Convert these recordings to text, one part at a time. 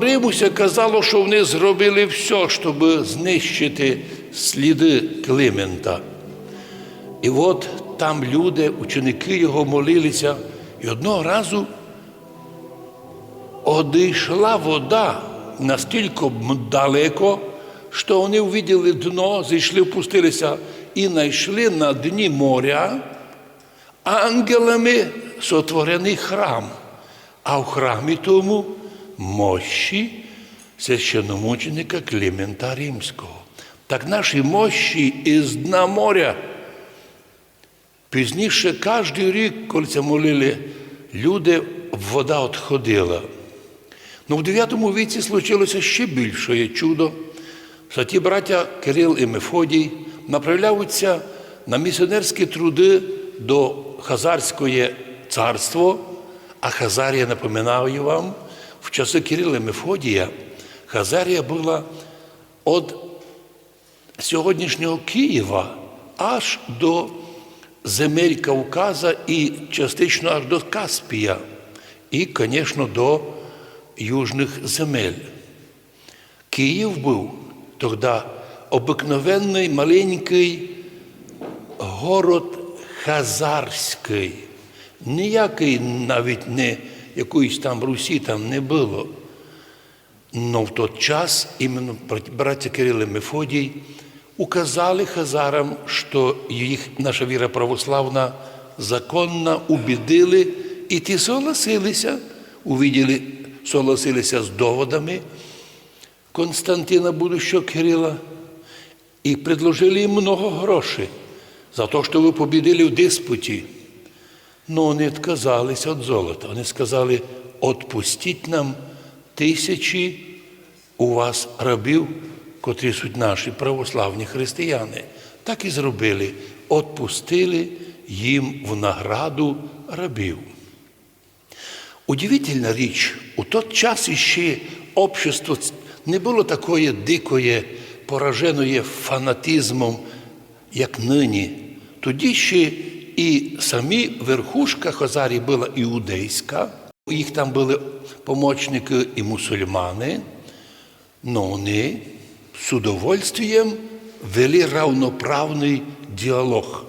Римуся казало, що вони зробили все, щоб знищити сліди Климента. І от там люди, ученики його молилися, і одного разу одійшла вода настільки далеко, що вони увиділи дно, зійшли, впустилися і знайшли на дні моря ангелами сотворений храм. А в храмі тому мощі священномученика Клімента Римського. Так наші мощі із дна моря. Пізніше кожен рік, коли це молили люди, вода відходила. Ну, в 9 віці случилося ще більше чудо. Святі браття Кирил і Мефодій направляються на місіонерські труди до Хазарської царства, а Хазарія, напоминаю вам, в часи Кирила Мефодія Хазарія була від сьогоднішнього Києва аж до земель Кавказа і частично аж до Каспія, і, звісно, до южних земель. Київ був тоді обикновенний маленький город Хазарський. Ніякий навіть не якоїсь там Русі там не було. Но в той час іменно браття Кирил і Мефодій указали хазарам, що їх наша віра православна законна, убідили, і ті согласилися, увиділи, согласилися з доводами Константина будущого Кирила і предложили їм много грошей за те, що ви побідили в диспуті. Ну, вони відказалися від золота. Вони сказали, отпустіть нам тисячі у вас рабів, котрі суть наші православні християни. Так і зробили. Отпустили їм в награду рабів. Удивительна річ, у той час іще общество не було такої дикої, пораженої фанатизмом, як нині. Тоді ще і самі верхушка Хазарії була іудейська, їх там були помічники і мусульмани, але вони з удовольствием вели равноправний діалог,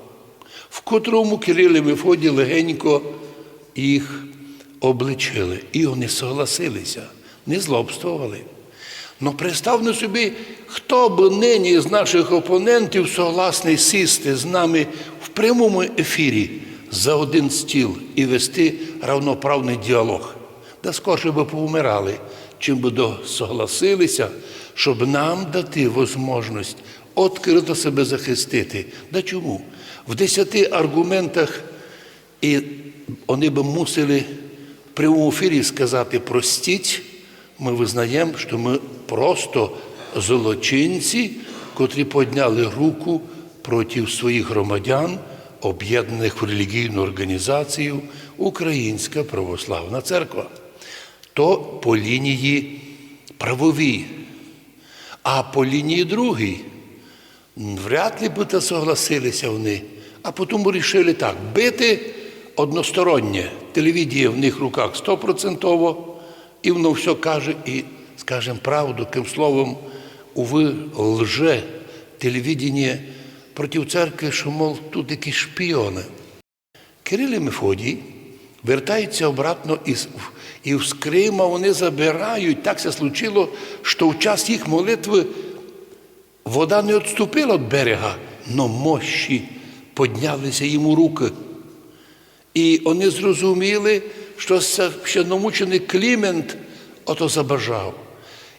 в котрому Кирил і Мефодій легенько їх обличили. І вони согласилися, не злобствували. Ну, представте собі, хто б нині з наших опонентів согласний сісти з нами в прямому ефірі за один стіл і вести равноправний діалог. Да скорше би повмирали, чим би согласилися, щоб нам дати можливість відкрито себе захистити. Да чому? В десяти аргументах і вони б мусили в прямому ефірі сказати простіть, ми визнаємо, що ми просто злочинці, котрі підняли руку проти своїх громадян, об'єднаних в релігійну організацію Українська Православна Церква. То по лінії правовій, а по лінії другій вряд ли би то согласилися вони, а потім вирішили так, бити одностороннє. Телевідія в них руках стопроцентово, і воно все каже і скажемо правду, тим словом, уви лже телевідення проти церкви, що, мов, тут якісь шпіони. Кирил і Мефодій вертаються обратно із, і з Крима вони забирають. Так це случило, що в час їх молитви вода не відступила від берега, но мощі піднялися їм у руки. І вони зрозуміли, що священномучений Клімент ото забажав.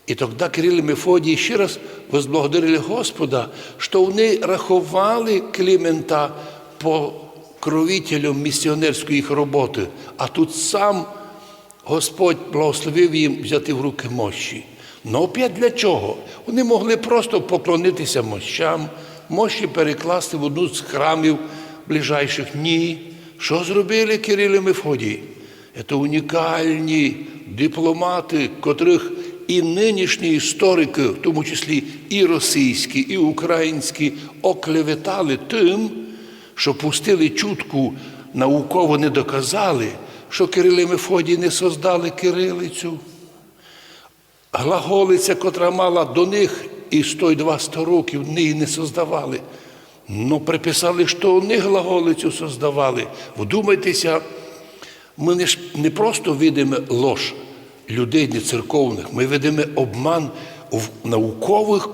І тоді Кирил і Мефодій ще раз возблагодарили Господа, що вони рахували Клімента покровителем місіонерської їх роботи, а тут сам Господь благословив їм взяти в руки мощі. Ну опять для чого? Вони могли просто поклонитися мощам, мощі перекласти в одну з храмів ближайших. Ні. Що зробили Кирил і Мефодій? Це унікальні дипломати, котрих і нинішні історики, в тому числі і російські, і українські, оклеветали тим, що пустили чутку, науково не доказали, що Кирил і Мефодій не создали кирилицю. глаголиця, котра мала до них і 100 років, неї не создавали. Ну, приписали, що вони глаголицю создавали. Вдумайтеся, ми не, ж- не просто видимо лож людей не церковних, ми видимо обман в наукових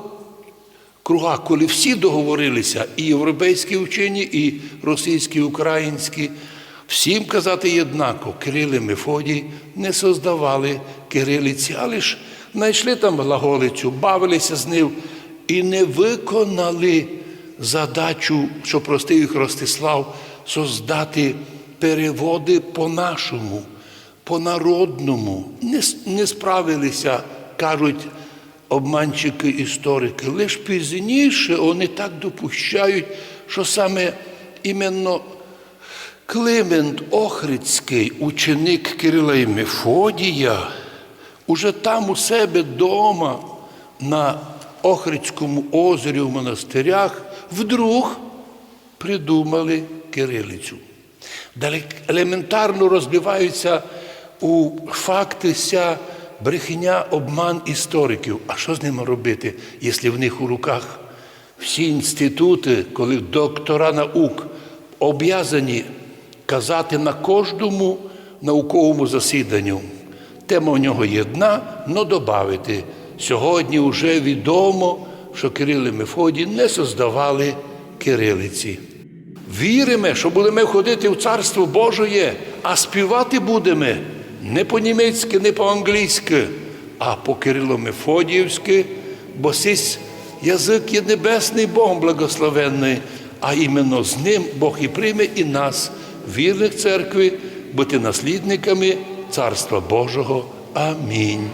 кругах, коли всі договорилися, і європейські вчені, і російські, і українські, всім казати єднако, Кирил і Мефодій не создавали кирилиці, але ж знайшли там глаголицю, бавилися з ним і не виконали задачу, що простив їх Ростислав, создати переводи по-нашому, по-народному. Не, не справилися, кажуть обманщики історики. Лиш пізніше вони так допущають, що саме іменно Климент Охридський, ученик Кирила і Мефодія, уже там у себе вдома на Охридському озері в монастирях вдруг придумали кирилицю. Далі елементарно розбиваються у факти ся брехня, обман істориків. А що з ними робити, якщо в них у руках всі інститути, коли доктора наук об'язані казати на кожному науковому засіданню. Тема у нього єдна, но додати. Сьогодні вже відомо, що Кирил і Мефодій не создавали кирилиці. Віримо, що будемо ходити в Царство Божоє, а співати будемо не по-німецьки, не по-англійськи, а по Кирило-Мефодіївськи, бо сись язик є небесний Богом благословенний, а іменно з ним Бог і прийме і нас, вірних церкви, бути наслідниками Царства Божого. Амінь.